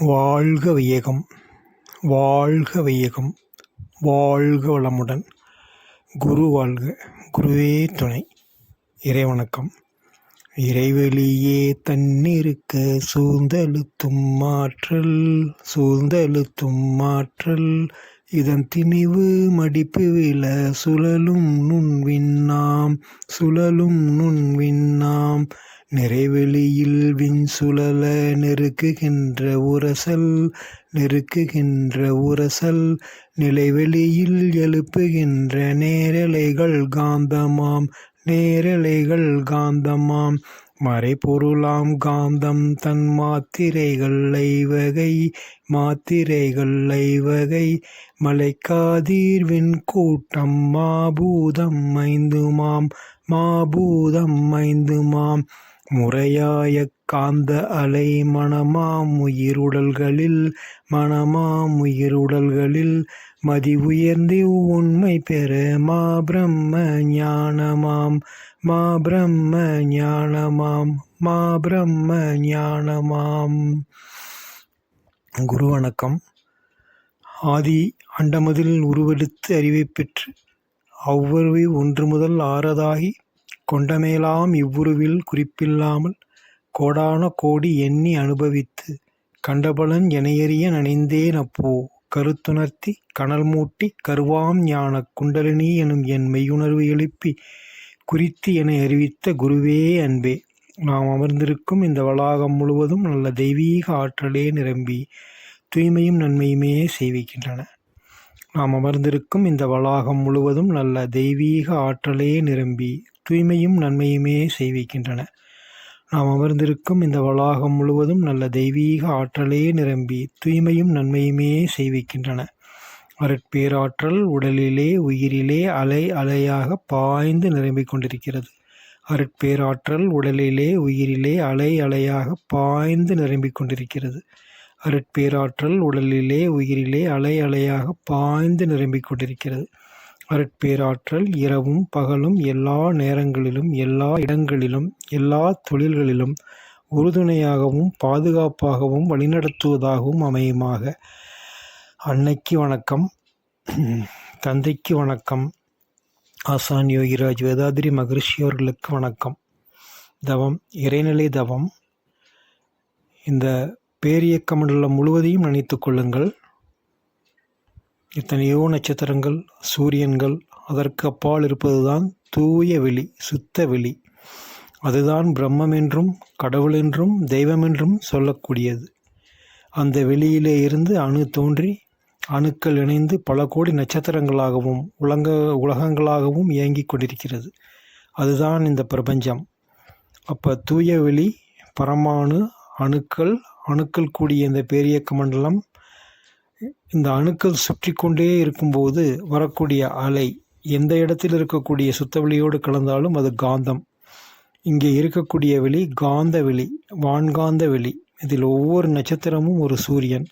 வாழ்க வையகம் வாழ்க வையகம் வாழ்க வளமுடன். குரு வாழ்க குருவே துணை. இறைவணக்கம். இறைவெளியே தன்னிருக்க சூழ்ந்தழுத்தும் மாற்றல் சூழ்ந்தழுத்தும் மாற்றல் இதன் திணிவு மடிப்பு வில சுழலும் நுண்விண்ணாம் சுழலும் நுண்விண்ணாம் நிறைவெளியில் விண்சுழல நெருக்குகின்ற உரசல் நெருக்குகின்ற உரசல் நிலைவெளியில் எழுப்புகின்ற நேரலைகள் காந்தமாம் நேரலைகள் காந்தமாம். மறைபொருளாம் காந்தம் தன் மாத்திரைகள் ஐவகை மாத்திரைகள் ஐவகை. மலைக்காதீர்வின் கூட்டம் மாபூதம் ஐந்துமாம் மாபூதம் ஐந்துமாம். முறையாய காந்த அலை மனமாம் உயிருடல்களில் மனமாம் உயிருடல்களில் மதி உயர்ந்து உண்மை பெற மா பிரம்ம ஞானமாம் மா பிரம்ம ஞானமாம் மா பிரம்ம ஞானமாம். குரு வணக்கம். ஆதி அண்டமதில் உருவெடுத்து அறிவைப் பெற்று அவ்வளவு ஒன்று முதல் ஆறதாகி கொண்டமேலாம் இவ்வுருவில் குறிப்பில்லாமல் கோடான கோடி எண்ணி அனுபவித்து கண்டபலன் எனையறிய நனைந்தேன் அப்போ கருத்துணர்த்தி கனல் மூட்டி கருவாம் ஞான குண்டலினி எனும் என் மெய்யுணர்வு எழுப்பி குறித்து என அறிவித்த குருவே அன்பே. நாம் அமர்ந்திருக்கும் இந்த வளாகம் முழுவதும் நல்ல தெய்வீக ஆற்றலே நிரம்பி தூய்மையும் நன்மையுமே செய்விக்கின்றன. நாம் அமர்ந்திருக்கும் இந்த வளாகம் முழுவதும் நல்ல தெய்வீக ஆற்றலே நிரம்பி தூய்மையும் நன்மையுமே செய்விக்கின்றன. நாம் அமர்ந்திருக்கும் இந்த வளாகம் முழுவதும் நல்ல தெய்வீக ஆற்றலே நிரம்பி தூய்மையும் நன்மையுமே செய்விக்கின்றன. அருட்பேராற்றல் உடலிலே உயிரிலே அலை அலையாக பாய்ந்து நிரம்பிக் கொண்டிருக்கிறது. அருட்பேராற்றல் உடலிலே உயிரிலே அலை அலையாக பாய்ந்து நிரம்பிக் கொண்டிருக்கிறது. அருட்பேராற்றல் உடலிலே உயிரிலே அலை அலையாக பாய்ந்து நிரம்பிக் கொண்டிருக்கிறது. அருட்பேராற்றல் இரவும் பகலும் எல்லா நேரங்களிலும் எல்லா இடங்களிலும் எல்லா தொழில்களிலும் உறுதுணையாகவும் பாதுகாப்பாகவும் வழிநடத்துவதாகவும் அமையுமாக. அன்னைக்கு வணக்கம். தந்தைக்கு வணக்கம். ஆசான் யோகிராஜ் வேதாதிரி மகரிஷி அவர்களுக்கு வணக்கம். தவம் இறைநிலை தவம். இந்த பேரியக்க மண்டலம் முழுவதையும் நினைத்து கொள்ளுங்கள். எத்தனையோ நட்சத்திரங்கள் சூரியன்கள் அதற்கு அப்பால் இருப்பதுதான் தூய வெளி சுத்த வெளி. அதுதான் பிரம்மம் என்றும் கடவுள் என்றும் தெய்வம் என்றும் சொல்லக்கூடியது. அந்த வெளியிலே இருந்து அணு தோன்றி அணுக்கள் இணைந்து பல கோடி நட்சத்திரங்களாகவும் உலக உலகங்களாகவும் இயங்கிக் கொண்டிருக்கிறது. அதுதான் இந்த பிரபஞ்சம். அப்போ தூய வெளி பரமாணு அணுக்கள் அணுக்கள் கூடிய இந்த பேரியக்க மண்டலம் இந்த அணுக்கள் சுற்றி கொண்டே இருக்கும்போது வரக்கூடிய அலை எந்த இடத்தில் இருக்கக்கூடிய சுத்தவெளியோடு கலந்தாலும் அது காந்தம். இங்கே இருக்கக்கூடிய வெளி காந்த வெளி வான்காந்த வெளி. இதில் ஒவ்வொரு நட்சத்திரமும் ஒரு சூரியன்.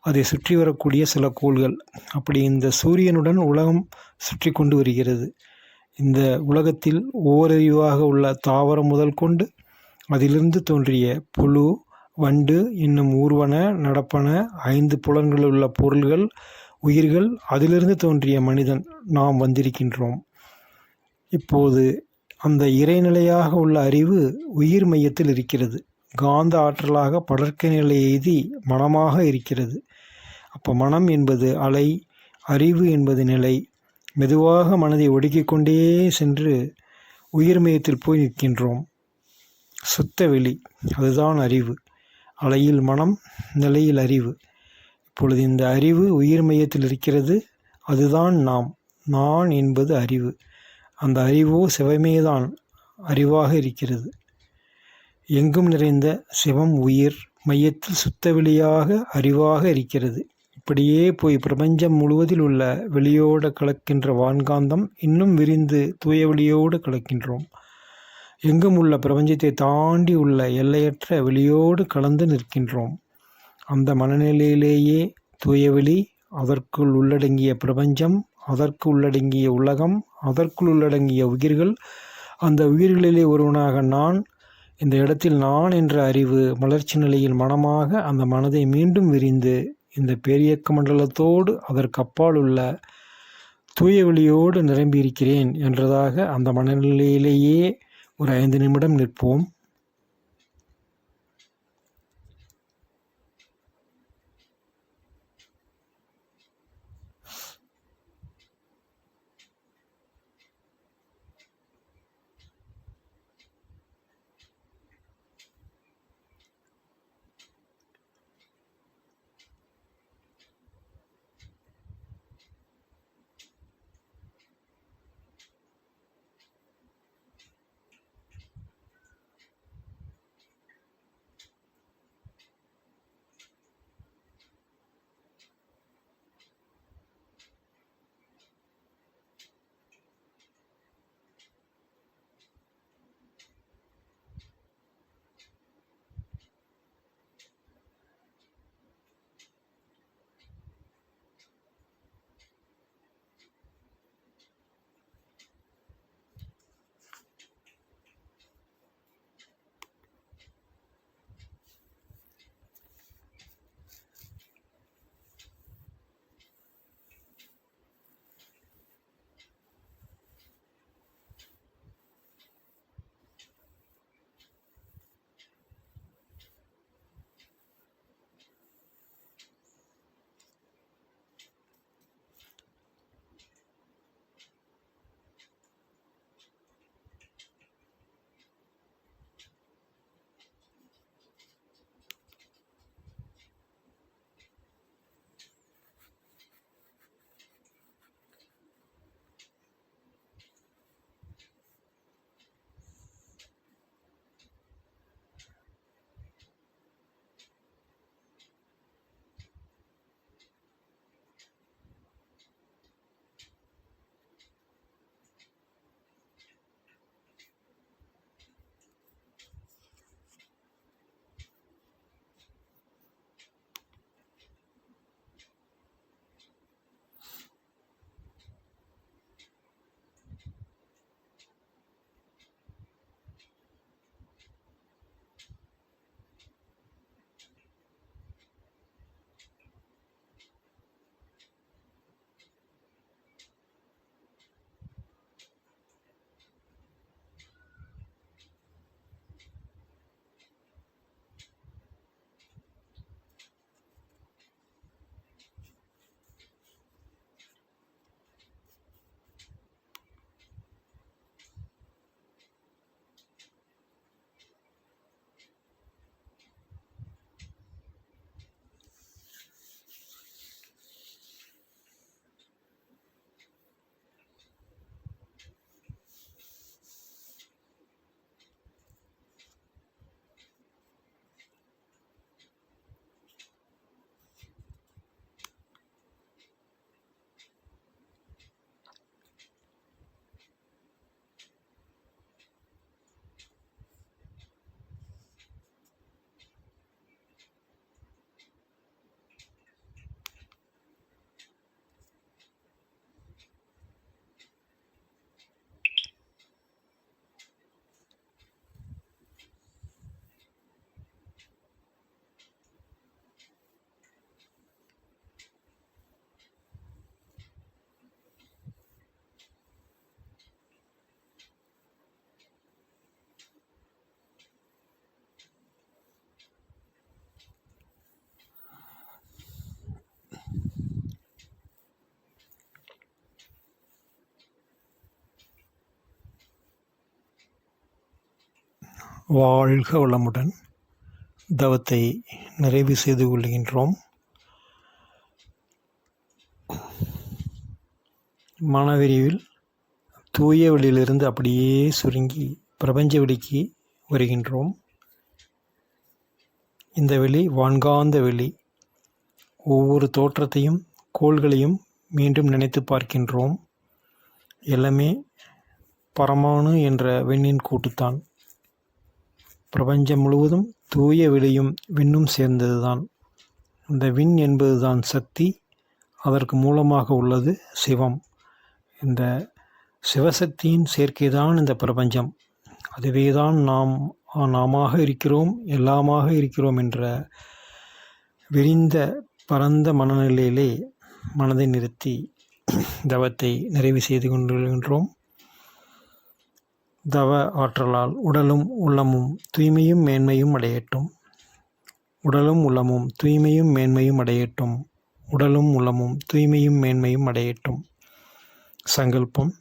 அதை சுற்றி வரக்கூடிய சில கோள்கள். அப்படி இந்த சூரியனுடன் உலகம் சுற்றி கொண்டு வருகிறது. இந்த உலகத்தில் ஓரறிவாக உள்ள தாவரம் முதல் கொண்டு அதிலிருந்து தோன்றிய புழு வண்டு என்னும் ஊர்வன நடப்பன ஐந்து புலன்களில் உள்ள பொருள்கள் உயிர்கள் அதிலிருந்து தோன்றிய மனிதன் நாம் வந்திருக்கின்றோம். இப்போது அந்த இறைநிலையாக உள்ள அறிவு உயிர் மையத்தில் இருக்கிறது. காந்த ஆற்றலாக படர்க்க நிலை எய்தி மனமாக இருக்கிறது. அப்போ மனம் என்பது அலை அறிவு என்பது நிலை. மெதுவாக மனதை ஒடுக்கிக் கொண்டே சென்று உயிர் மையத்தில் போய் நிற்கின்றோம். சுத்த வெளி அதுதான் அறிவு. அலையில் மனம் நிலையில் அறிவு. இப்பொழுது இந்த அறிவு உயிர் மையத்தில் இருக்கிறது. அதுதான் நாம். நான் என்பது அறிவு. அந்த அறிவோ சிவமேதான் அறிவாக இருக்கிறது. எங்கும் நிறைந்த சிவம் உயிர் மையத்தில் சுத்த வெளியாக அறிவாக இருக்கிறது. இப்படியே போய் பிரபஞ்சம் முழுவதில் உள்ள வெளியோடு கலக்கின்ற வான்காந்தம் இன்னும் விரிந்து தூய வெளியோடு கலக்கின்றோம். எங்கும் உள்ள பிரபஞ்சத்தை தாண்டி உள்ள எல்லையற்ற வெளியோடு கலந்து நிற்கின்றோம். அந்த மனநிலையிலேயே தூயவெளி அதற்குள் உள்ளடங்கிய பிரபஞ்சம் அதற்கு உள்ளடங்கிய உலகம் அதற்குள் உள்ளடங்கிய உயிர்கள். அந்த உயிர்களிலே ஒருவனாக நான் இந்த இடத்தில் நான் என்ற அறிவு மலர்ச்சி நிலையில் மனமாக அந்த மனதை மீண்டும் விரிந்து இந்த பேரியக்க மண்டலத்தோடு அதற்கு அப்பால் உள்ள தூய வெளியோடு நிரம்பியிருக்கிறேன் என்றதாக அந்த மனநிலையிலேயே ஒரு ஐந்து நிமிடம் நிற்போம். வாழ்க வளமுடன். தவத்தை நிறைவு செய்து கொள்கின்றோம். மனவிரிவில் தூய வெளியிலிருந்து அப்படியே சுருங்கி பிரபஞ்ச வெளிக்கு வருகின்றோம். இந்த வெளி வான்காந்த வெளி. ஒவ்வொரு தோற்றத்தையும் கோள்களையும் மீண்டும் நினைத்து பார்க்கின்றோம். எல்லாமே பரமானு என்ற வெண்ணின் கூட்டுத்தான். பிரபஞ்சம் முழுவதும் தூய வெளியும் விண்ணும் சேர்ந்ததுதான். இந்த விண் என்பதுதான் சக்தி. அதற்கு மூலமாக உள்ளது சிவம். இந்த சிவசக்தியின் சேர்க்கைதான் இந்த பிரபஞ்சம். அதுவேதான் நாம் நாமாக இருக்கிறோம் எல்லாமாக இருக்கிறோம் என்ற விரிந்த பரந்த மனநிலையிலே மனதை நிறுத்தி தவத்தை நிறைவு செய்து கொண்டிருக்கின்றோம். தவ ஆற்றலால் உடலும் உள்ளமும் தூய்மையும் மேன்மையும் அடையட்டும். உடலும் உள்ளமும் தூய்மையும் மேன்மையும் அடையட்டும். உடலும் உள்ளமும் தூய்மையும் மேன்மையும் அடையட்டும். சங்கல்பம்.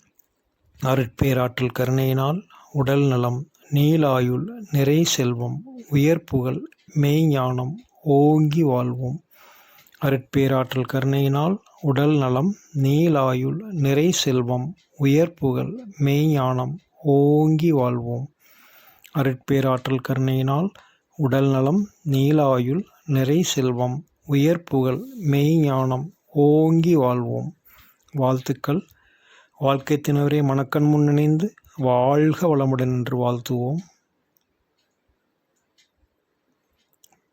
அருட்பேராற்றல் கருணையினால் உடல் நலம் நீலாயுள் நிறை செல்வம் உயர் புகழ் மெய்ஞானம் ஓங்கி வாழ்வோம். அருட்பேராற்றல் கருணையினால் உடல் நலம் நீலாயுள் நிறை செல்வம் உயர் புகழ் மெய்ஞானம் ஓங்கி வாழ்வோம். அருட்பேராற்றல் கருணையினால் உடல் நலம் நீலாயுள் நிறை செல்வம் உயர் புகழ் மெய்ஞானம் ஓங்கி வாழ்வோம். வாழ்த்துக்கள். வாழ்க்கை தினவரே மணக்கண் முன் இணைந்து வாழ்க வளமுடன் என்று வாழ்த்துவோம்.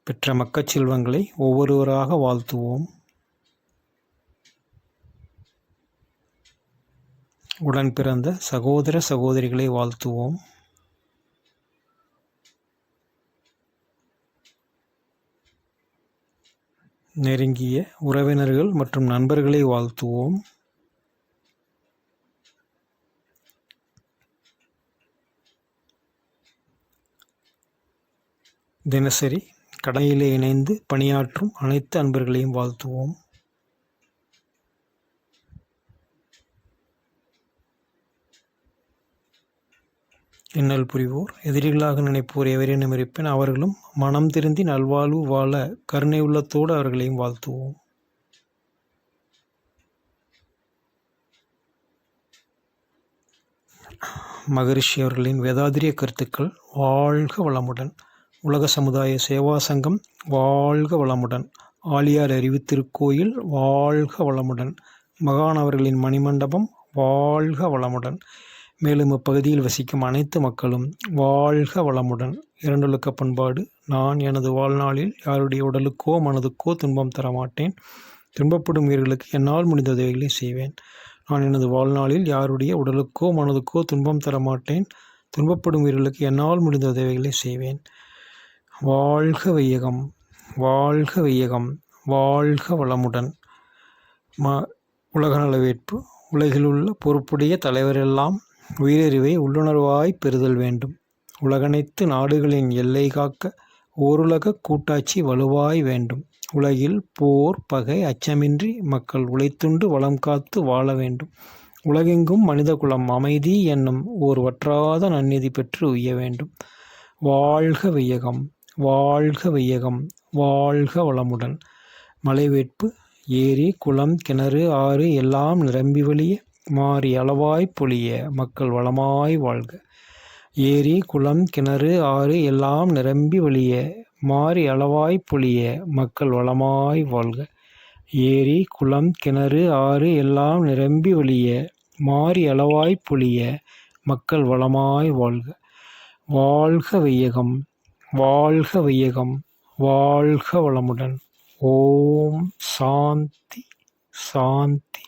பெற்ற மக்கச்செல்வங்களை ஒவ்வொருவராக வாழ்த்துவோம். உடன் பிறந்த சகோதர சகோதரிகளை வாழ்த்துவோம். நெருங்கிய உறவினர்கள் மற்றும் நண்பர்களை வாழ்த்துவோம். தினசரி கடையிலே இணைந்து பணியாற்றும் அனைத்து அன்பர்களையும் வாழ்த்துவோம். இன்னல் புரிவோர் எதிரிகளாக நினைப்போர் எவரேனும் இருப்பேன் அவர்களும் மனம் திருந்தி நல்வாழ்வு வாழ கருணை உள்ளத்தோடு அவர்களையும் வாழ்த்துவோம். மகரிஷி அவர்களின் வேதாதிரிய கருத்துக்கள் வாழ்க வளமுடன். உலக சமுதாய சேவா சங்கம் வாழ்க வளமுடன். ஆலியார் அறிவு திருக்கோயில் வாழ்க வளமுடன். மகான் அவர்களின் மணிமண்டபம் வாழ்க வளமுடன். மேலும் இப்பகுதியில் வசிக்கும் அனைத்து மக்களும் வாழ்க வளமுடன். இரண்டொழுக்க பண்பாடு. நான் எனது வாழ்நாளில் யாருடைய உடலுக்கோ மனதுக்கோ துன்பம் தரமாட்டேன். துன்பப்படும் உயிர்களுக்கு என்னால் முடிந்த உதவிகளை செய்வேன். நான் எனது வாழ்நாளில் யாருடைய உடலுக்கோ மனதுக்கோ துன்பம் தரமாட்டேன். துன்பப்படும் உயிர்களுக்கு என்னால் முடிந்த உதவிகளை செய்வேன். வாழ்க வையகம். வாழ்க வையகம். வாழ்க வளமுடன். ம உலக நலவேட்பு உலகிலுள்ள பொறுப்புடைய தலைவரெல்லாம் உயிரறிவை உள்ளுணர்வாய் பெறுதல் வேண்டும். உலகனைத்து நாடுகளின் எல்லை காக்க ஓருலக கூட்டாட்சி வலுவாய் வேண்டும். உலகில் போர் பகை அச்சமின்றி மக்கள் உழைத்துண்டு வளம் காத்து வாழ வேண்டும். உலகெங்கும் மனித குலம் அமைதி என்னும் ஓர் வற்றாத நன்னிதி பெற்று உய்ய வேண்டும். வாழ்க வையகம் வாழ்க வையகம் வாழ்க வளமுடன். மலைவேட்பு ஏரி குளம் கிணறு ஆறு எல்லாம் நிரம்பி வழிய மாறி அளவாய் பொழிய மக்கள் வளமாய் வாழ்க. ஏரி குளம் கிணறு ஆறு எல்லாம் நிரம்பி வழிய மாறி அளவாய் பொழிய மக்கள் வளமாய் வாழ்க. ஏரி குளம் கிணறு ஆறு எல்லாம் நிரம்பி வழிய மாறி அளவாய் பொழிய மக்கள் வளமாய் வாழ்க. வாழ்க வையகம் வாழ்க வையகம் வாழ்க வளமுடன். ஓம் சாந்தி சாந்தி சாந்தி.